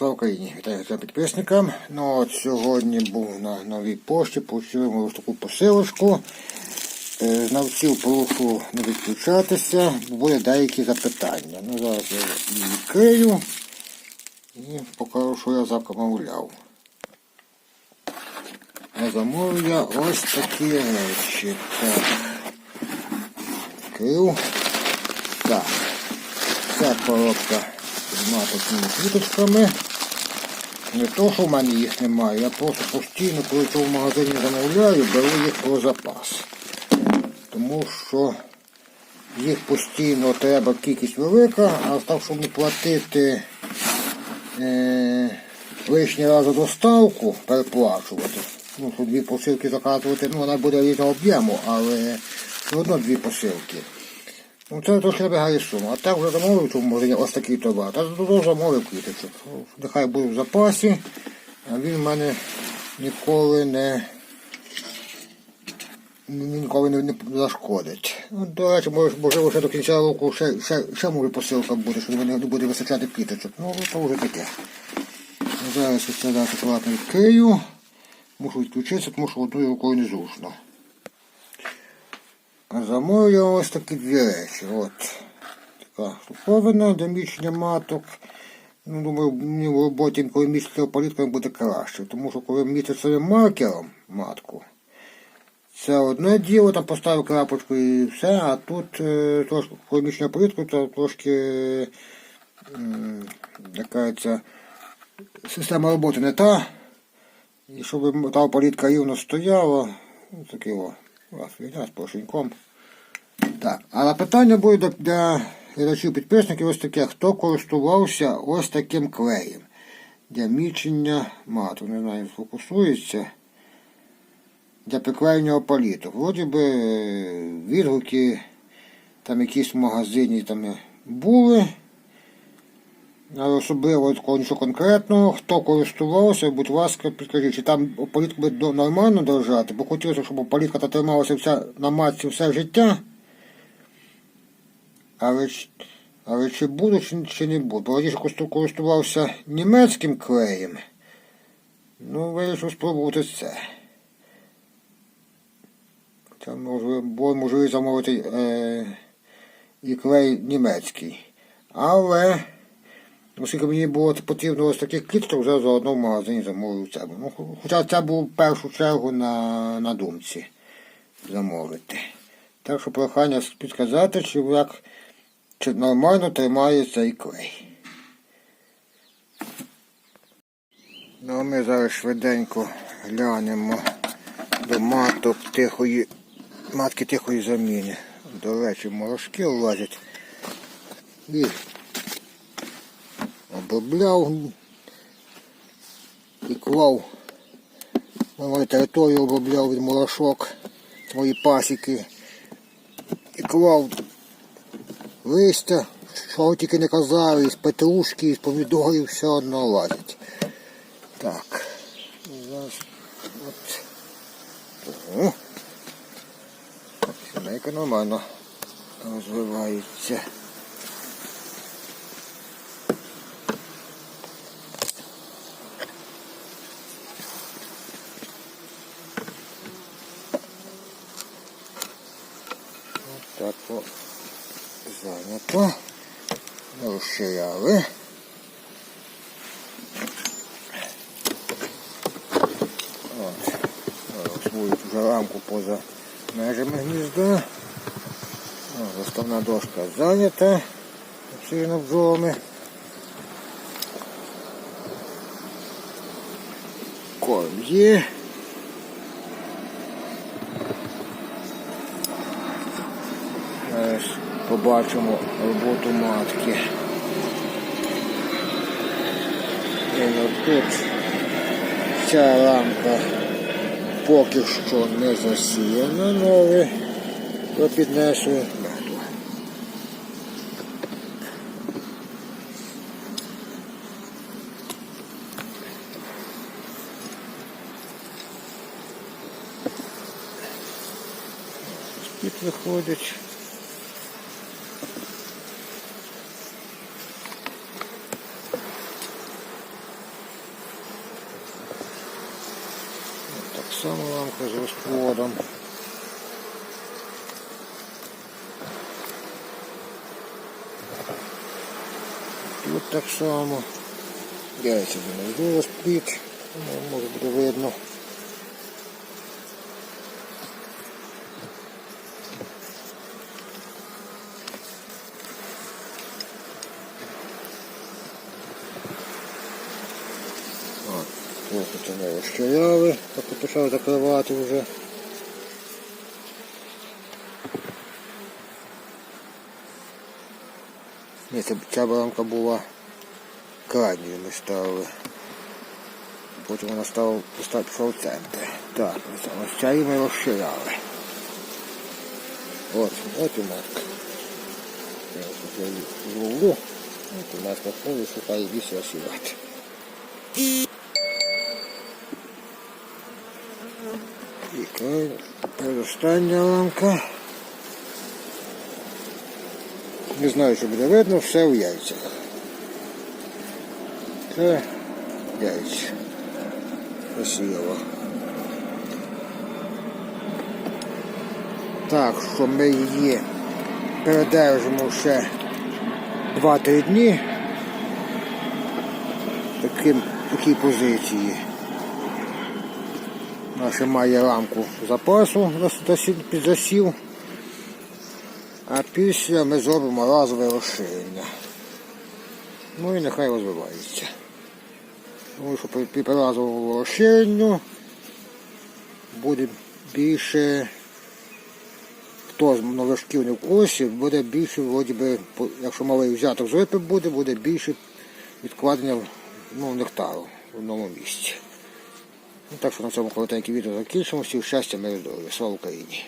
Слава Україні! Вітаю всім підписникам. Ну от сьогодні був на новій пошті, отримав ось таку посилочку. Е, Знавців прошу не відключатися, бо буде деякі запитання. Ну зараз я її відкрию і покажу, що я завтра мовляв. А замовив я ось такі речі. Так. Відкрив. Так. Ця коробка з маточними квіточками. Не то, що в мене їх немає, я просто постійно, коли це в магазині замовляю, беру їх про запас. Тому що їх постійно треба кількість велика, а так, щоб не платити е, лишній раз доставку, переплачувати. Ну, що дві посилки заказувати, ну вона буде різного об'єму, але все одно дві посилки. Ну це трошки набігає сума. А так вже замовив цьому магазині ось такий товар. Та додому замовив квіточок. Нехай буде в запасі, а він в мене ніколи не ніколи не, не зашкодить. Ну, до речі, може, можливо, ще до кінця року ще, ще, ще може посилка буде, що не буде вистачати квіточок. Ну, то вже таке. Зараз я це акуратно відкрию. Мушу відключитися, тому що одною рукою не зручно. А замовив я ось такі дві речі. От. Така штуковина для маток. Ну, думаю, мені в роботі, коли містити опаліткою буде краще. Тому що коли своїм маркером матку, це одне діло, там поставив крапочку і все, а тут е, трошки, коли міщення то трошки е, яка система роботи не та. І щоб та опалітка рівно стояла, ну, таке о, раз фігня з порошеньком. Так, але питання буде для, глядачів підписників ось таке, хто користувався ось таким клеєм для мічення мату. Не знаю, фокусується. Для приклеєння опаліток. Вроді би е, відгуки там якісь в магазині там були. Особливо нічого конкретного. Хто користувався, будь ласка, підкажіть, чи там опалітка буде нормально держати, бо хотілося, щоб опалітка та трималася вся, на матці все життя. Але, але чи буду, чи, чи не буду. Бо раніше користувався німецьким клеєм. Ну, вирішив спробувати це. Це може, було можливість замовити е, і клей німецький. Але оскільки мені було потрібно ось таких кліток, вже заодно в магазині замовив це. Ну, хоча це був в першу чергу на, на думці замовити. Так що прохання підказати, чи як чи нормально тримає цей клей. Ну ми зараз швиденько глянемо до маток тихої, матки тихої заміни. До речі, морошки лазять. І обробляв і клав на територію обробляв від морошок мої пасіки. І клав листя, що тільки не казали, із петрушки, із помідорів все одно лазять. Так. Зараз от. Сімейка нормально розвивається. От так о зайнято. Розширяли. От. Зараз будуть вже рамку поза межами гнізда. Заставна дошка зайнята. Сильно бджолами. Корм є. Зараз побачимо роботу матки. І от тут ця рамка поки що не засіяна, але я піднесу меду. Спід виходить. Само ламка з розплодом. Тут так само. Яйця думаю, йду розпліт. Може буде видно. Трохи це не розчаяли, так почав закривати вже. Ні, це, ця баланка була крайньою ми ставили. Потім вона стала пуста пішла в центр. Так, ось там, ось ця і ми розширяли. От, от і матка. Я ось тут її зловлю. От і матка ходить, шукає вісі осівати. Край, ламка. Не знаю, що буде видно, все в яйцях. Це яйця. Красиво. Так, що ми її передержимо ще 2-3 дні таким, такій позиції. Наша має рамку запасу під засів. А після ми зробимо разове розширення. Ну і нехай розвивається. Тому що при, разовому розширенню буде більше, хто з новачків не в курсі, буде більше, вроді би, якщо малий взяток з рипи буде, буде більше відкладення ну, нектару в одному місці. Ну, так що на цьому коротеньке відео закінчимо. Всіх щастя, миру здоров'я. Слава Україні!